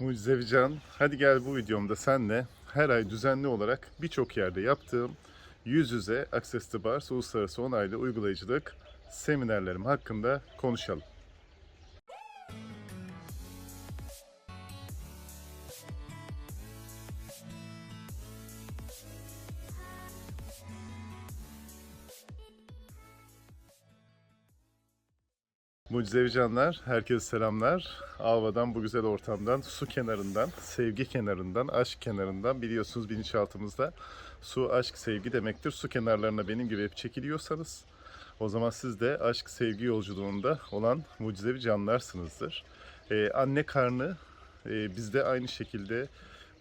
Mucizevi Can, hadi gel bu videomda senle her ay düzenli olarak birçok yerde yaptığım yüz yüze Access to Bars Uluslararası Onaylı Uygulayıcılık seminerlerim hakkında konuşalım. Mucizevi canlar, herkese selamlar. Ava'dan, bu güzel ortamdan, su kenarından, sevgi kenarından, aşk kenarından biliyorsunuz bilinçaltımızda su, aşk, sevgi demektir. Su kenarlarına benim gibi hep çekiliyorsanız o zaman siz de aşk, sevgi yolculuğunda olan mucizevi canlarsınızdır. Ee, anne karnı e, bizde aynı şekilde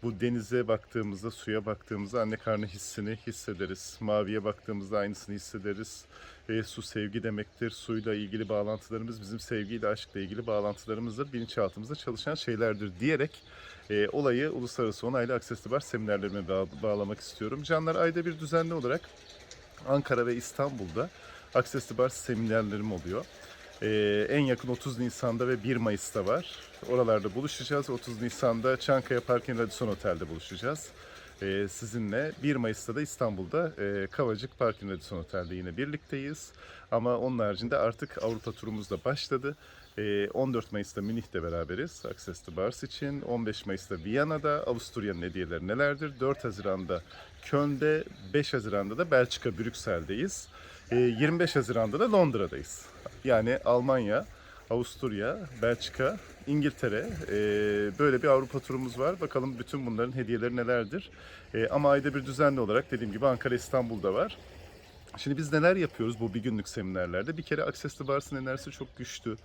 bu denize baktığımızda, suya baktığımızda anne karnı hissini hissederiz. Maviye baktığımızda aynısını hissederiz. E, su sevgi demektir. Suyla ilgili bağlantılarımız bizim sevgiyle, aşkla ilgili bağlantılarımızdır. Bilinçaltımızda çalışan şeylerdir diyerek e, olayı uluslararası onaylı Access Bar seminerlerime bağ- bağlamak istiyorum. Canlar ayda bir düzenli olarak Ankara ve İstanbul'da Access Bar seminerlerim oluyor. Ee, en yakın 30 Nisan'da ve 1 Mayıs'ta var. Oralarda buluşacağız. 30 Nisan'da Çankaya Park Radisson Otel'de buluşacağız. Ee, sizinle 1 Mayıs'ta da İstanbul'da e, Kavacık Park Radisson Otel'de yine birlikteyiz. Ama onun haricinde artık Avrupa turumuz da başladı. Ee, 14 Mayıs'ta Münih'te beraberiz Access to Bars için. 15 Mayıs'ta Viyana'da Avusturya'nın hediyeleri nelerdir? 4 Haziran'da Köln'de, 5 Haziran'da da Belçika, Brüksel'deyiz. Ee, 25 Haziran'da da Londra'dayız. Yani Almanya, Avusturya, Belçika, İngiltere e, böyle bir Avrupa turumuz var. Bakalım bütün bunların hediyeleri nelerdir. E, ama ayda bir düzenli olarak dediğim gibi Ankara, İstanbul'da var. Şimdi biz neler yapıyoruz bu bir günlük seminerlerde? Bir kere Access to Bars'ın enerjisi çok güçlü.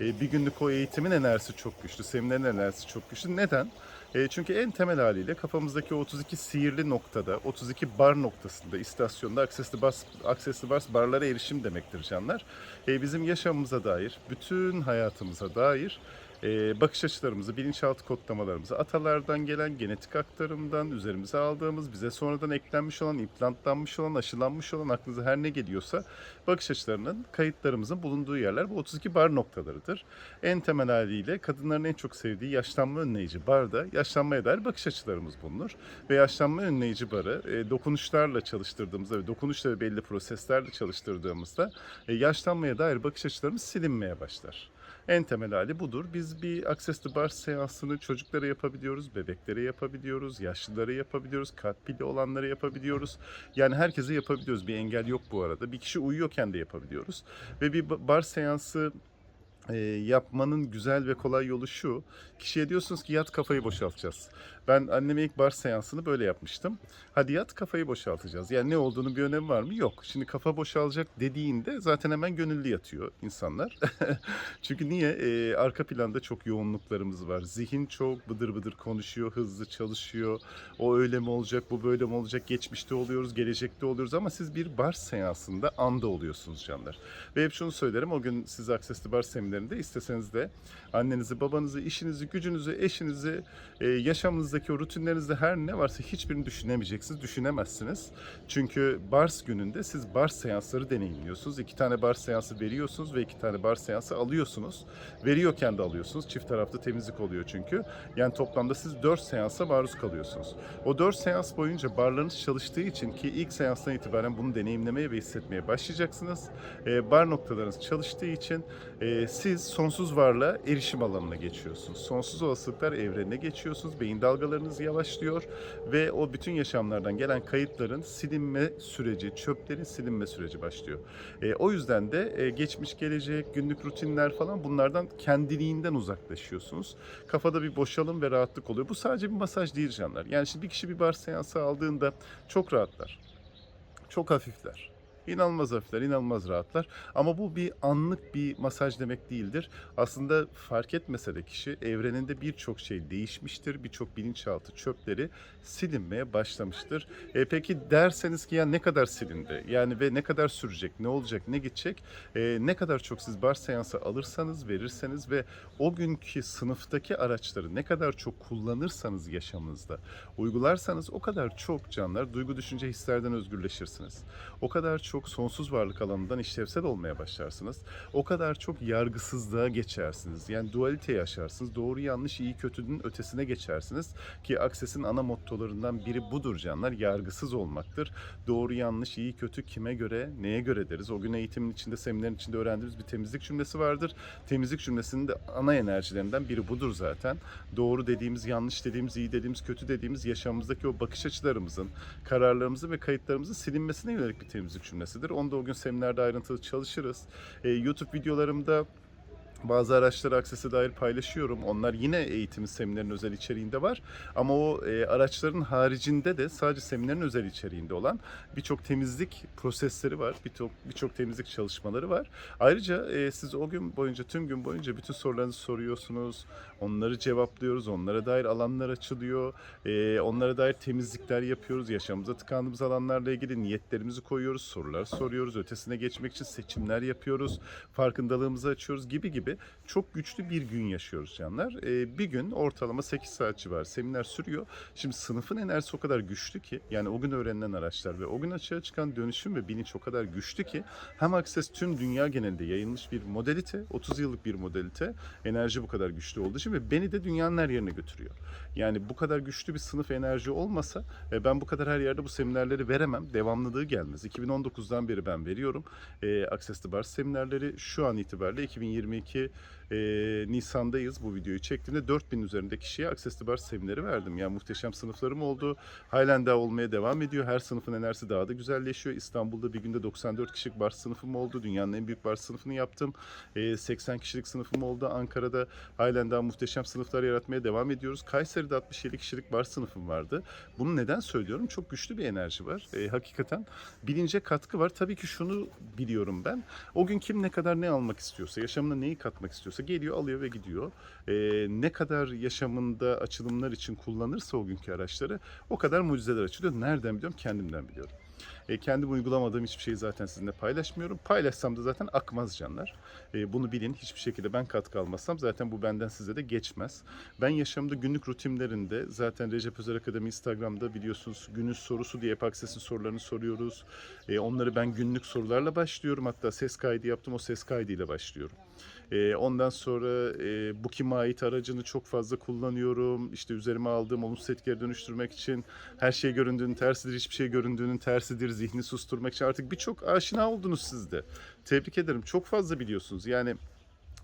E, bir günlük o eğitimin enerjisi çok güçlü. Seminerin enerjisi çok güçlü. Neden? E, çünkü en temel haliyle kafamızdaki o 32 sihirli noktada, 32 bar noktasında, istasyonda Access to Bars, Access to Bars barlara erişim demektir canlar. E, bizim yaşamımıza dair, bütün hayatımıza dair e, bakış açılarımızı, bilinçaltı kodlamalarımızı atalardan gelen genetik aktarımdan üzerimize aldığımız, bize sonradan eklenmiş olan, implantlanmış olan, aşılanmış olan aklınıza her ne geliyorsa bakış açılarının, kayıtlarımızın bulunduğu yerler bu 32 bar noktalarıdır. En temel haliyle kadınların en çok sevdiği yaşlanma önleyici barda yaşlanmaya dair bakış açılarımız bulunur. Ve yaşlanma önleyici barı e, dokunuşlarla çalıştırdığımızda ve dokunuşla ve belli proseslerle çalıştırdığımızda e, yaşlanmaya dair bakış açılarımız silinmeye başlar. En temel hali budur. Biz bir Access to Bar seansını çocuklara yapabiliyoruz, bebeklere yapabiliyoruz, yaşlılara yapabiliyoruz, kalp pili olanlara yapabiliyoruz. Yani herkese yapabiliyoruz. Bir engel yok bu arada. Bir kişi uyuyorken de yapabiliyoruz. Ve bir bar seansı e, yapmanın güzel ve kolay yolu şu. Kişiye diyorsunuz ki yat kafayı boşaltacağız. Ben anneme ilk bar seansını böyle yapmıştım. Hadi yat kafayı boşaltacağız. Yani ne olduğunu bir önemi var mı? Yok. Şimdi kafa boşalacak dediğinde zaten hemen gönüllü yatıyor insanlar. Çünkü niye? E, arka planda çok yoğunluklarımız var. Zihin çok bıdır bıdır konuşuyor, hızlı çalışıyor. O öyle mi olacak, bu böyle mi olacak? Geçmişte oluyoruz, gelecekte oluyoruz ama siz bir bar seansında anda oluyorsunuz canlar. Ve hep şunu söylerim. O gün siz Access to Bar seminerinde isteseniz de annenizi, babanızı, işinizi, gücünüzü, eşinizi, e, yaşamınızdaki o rutinlerinizde her ne varsa hiçbirini düşünemeyeceksiniz, düşünemezsiniz. Çünkü Bars gününde siz bar seansları deneyimliyorsunuz. İki tane bar seansı veriyorsunuz ve iki tane bar seansı alıyorsunuz. Veriyorken de alıyorsunuz. Çift taraflı temizlik oluyor çünkü. Yani toplamda siz 4 seansa maruz kalıyorsunuz. O 4 seans boyunca barlarınız çalıştığı için ki ilk seanstan itibaren bunu deneyimlemeye ve hissetmeye başlayacaksınız. E, bar noktalarınız çalıştığı için e, siz sonsuz varlığa erişim alanına geçiyorsunuz. Sonsuz olasılıklar evrenine geçiyorsunuz. Beyin dalgalarınız yavaşlıyor ve o bütün yaşamlardan gelen kayıtların silinme süreci, çöplerin silinme süreci başlıyor. E, o yüzden de e, geçmiş, gelecek, günlük rutinler falan bunlardan kendiliğinden uzaklaşıyorsunuz. Kafada bir boşalım ve rahatlık oluyor. Bu sadece bir masaj değil canlar. Yani şimdi bir kişi bir bar seansı aldığında çok rahatlar. Çok hafifler. İnanılmaz hafifler, inanılmaz rahatlar. Ama bu bir anlık bir masaj demek değildir. Aslında fark etmese de kişi evreninde birçok şey değişmiştir. Birçok bilinçaltı çöpleri silinmeye başlamıştır. E, peki derseniz ki ya ne kadar silindi? Yani ve ne kadar sürecek? Ne olacak? Ne gidecek? E, ne kadar çok siz bar seansı alırsanız, verirseniz ve o günkü sınıftaki araçları ne kadar çok kullanırsanız yaşamınızda, uygularsanız o kadar çok canlar duygu düşünce hislerden özgürleşirsiniz. O kadar çok çok sonsuz varlık alanından işlevsel olmaya başlarsınız. O kadar çok yargısızlığa geçersiniz. Yani dualite yaşarsınız. Doğru yanlış iyi kötünün ötesine geçersiniz. Ki Akses'in ana mottolarından biri budur canlar. Yargısız olmaktır. Doğru yanlış iyi kötü kime göre neye göre deriz. O gün eğitimin içinde seminerin içinde öğrendiğimiz bir temizlik cümlesi vardır. Temizlik cümlesinin de ana enerjilerinden biri budur zaten. Doğru dediğimiz, yanlış dediğimiz, iyi dediğimiz, kötü dediğimiz yaşamımızdaki o bakış açılarımızın, kararlarımızın ve kayıtlarımızın silinmesine yönelik bir temizlik cümlesidir. Onu da o gün seminerde ayrıntılı çalışırız. Ee, YouTube videolarımda bazı araçları aksese dair paylaşıyorum. Onlar yine eğitimin seminerin özel içeriğinde var. Ama o e, araçların haricinde de sadece seminerin özel içeriğinde olan birçok temizlik prosesleri var. Birçok birçok temizlik çalışmaları var. Ayrıca e, siz o gün boyunca tüm gün boyunca bütün sorularınızı soruyorsunuz. Onları cevaplıyoruz. Onlara dair alanlar açılıyor. E, onlara dair temizlikler yapıyoruz. Yaşamımıza tıkandığımız alanlarla ilgili niyetlerimizi koyuyoruz. Sorular soruyoruz. Ötesine geçmek için seçimler yapıyoruz. Farkındalığımızı açıyoruz gibi gibi çok güçlü bir gün yaşıyoruz canlar. Ee, bir gün ortalama 8 saat civarı seminer sürüyor. Şimdi sınıfın enerjisi o kadar güçlü ki yani o gün öğrenilen araçlar ve o gün açığa çıkan dönüşüm ve bilinç o kadar güçlü ki hem Access tüm dünya genelinde yayılmış bir modalite, 30 yıllık bir modalite. Enerji bu kadar güçlü olduğu için ve beni de dünyanın her yerine götürüyor. Yani bu kadar güçlü bir sınıf enerji olmasa e, ben bu kadar her yerde bu seminerleri veremem. Devamlılığı gelmez. 2019'dan beri ben veriyorum. E, Access the Bars seminerleri şu an itibariyle 2022 ki e, Nisan'dayız bu videoyu çektiğimde 4000 üzerinde kişiye Access to Bars semineri verdim. Yani muhteşem sınıflarım oldu. Halen daha olmaya devam ediyor. Her sınıfın enerjisi daha da güzelleşiyor. İstanbul'da bir günde 94 kişilik bars sınıfım oldu. Dünyanın en büyük bars sınıfını yaptım. E, 80 kişilik sınıfım oldu. Ankara'da halen daha muhteşem sınıflar yaratmaya devam ediyoruz. Kayseri'de 67 kişilik bars sınıfım vardı. Bunu neden söylüyorum? Çok güçlü bir enerji var. E, hakikaten bilince katkı var. Tabii ki şunu biliyorum ben. O gün kim ne kadar ne almak istiyorsa, yaşamına neyi katmak istiyorsa geliyor, alıyor ve gidiyor. Ee, ne kadar yaşamında açılımlar için kullanırsa o günkü araçları o kadar mucizeler açılıyor. Nereden biliyorum? Kendimden biliyorum. E, kendim uygulamadığım hiçbir şeyi zaten sizinle paylaşmıyorum. Paylaşsam da zaten akmaz canlar. E, bunu bilin. Hiçbir şekilde ben katkı almazsam zaten bu benden size de geçmez. Ben yaşamda günlük rutinlerinde zaten Recep Özer Akademi Instagram'da biliyorsunuz günün sorusu diye hep Akses'in sorularını soruyoruz. E, onları ben günlük sorularla başlıyorum. Hatta ses kaydı yaptım. O ses kaydıyla başlıyorum. E, ondan sonra e, bu kime ait aracını çok fazla kullanıyorum. İşte üzerime aldığım olumsuz etkileri dönüştürmek için her şey göründüğünün tersidir, hiçbir şey göründüğünün tersidir, zihni susturmak için artık birçok aşina oldunuz siz de. Tebrik ederim. Çok fazla biliyorsunuz. Yani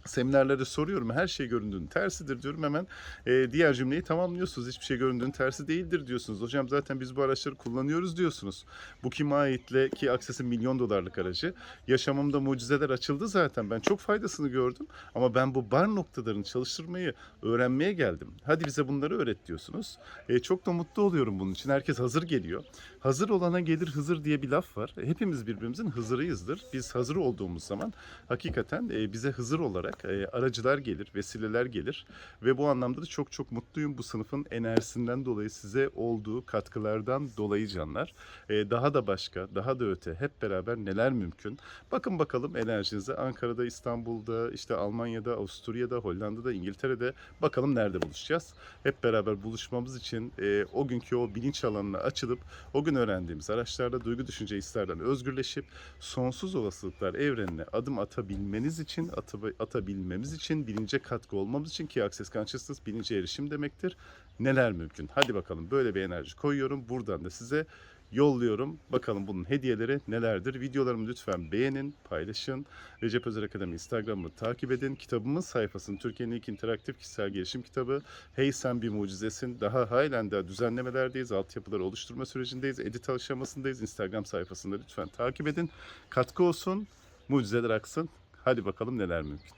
seminerlerde soruyorum her şey göründüğünün tersidir diyorum. Hemen e, diğer cümleyi tamamlıyorsunuz. Hiçbir şey göründüğünün tersi değildir diyorsunuz. Hocam zaten biz bu araçları kullanıyoruz diyorsunuz. Bu kime aitle ki Akses'in milyon dolarlık aracı. Yaşamımda mucizeler açıldı zaten. Ben çok faydasını gördüm. Ama ben bu bar noktalarını çalıştırmayı öğrenmeye geldim. Hadi bize bunları öğret diyorsunuz. E, çok da mutlu oluyorum bunun için. Herkes hazır geliyor. Hazır olana gelir Hızır diye bir laf var. Hepimiz birbirimizin Hızır'ıyızdır. Biz hazır olduğumuz zaman hakikaten e, bize Hızır olarak e, aracılar gelir, vesileler gelir ve bu anlamda da çok çok mutluyum bu sınıfın enerjisinden dolayı size olduğu katkılardan dolayı canlar. E, daha da başka, daha da öte hep beraber neler mümkün. Bakın bakalım enerjinize Ankara'da, İstanbul'da, işte Almanya'da, Avusturya'da, Hollanda'da, İngiltere'de bakalım nerede buluşacağız. Hep beraber buluşmamız için e, o günkü o bilinç alanına açılıp o gün öğrendiğimiz araçlarda duygu düşünce hislerden özgürleşip sonsuz olasılıklar evrenine adım atabilmeniz için atı, atabilmemiz için bilince katkı olmamız için ki Access Consciousness bilince erişim demektir. Neler mümkün? Hadi bakalım böyle bir enerji koyuyorum. Buradan da size yolluyorum. Bakalım bunun hediyeleri nelerdir? Videolarımı lütfen beğenin, paylaşın. Recep Özer Akademi Instagram'ı takip edin. Kitabımın sayfasını Türkiye'nin ilk interaktif kişisel gelişim kitabı. Hey sen bir mucizesin. Daha halen daha düzenlemelerdeyiz. Altyapıları oluşturma sürecindeyiz. Edit aşamasındayız. Instagram sayfasında lütfen takip edin. Katkı olsun. Mucizeler aksın. Hadi bakalım neler mümkün.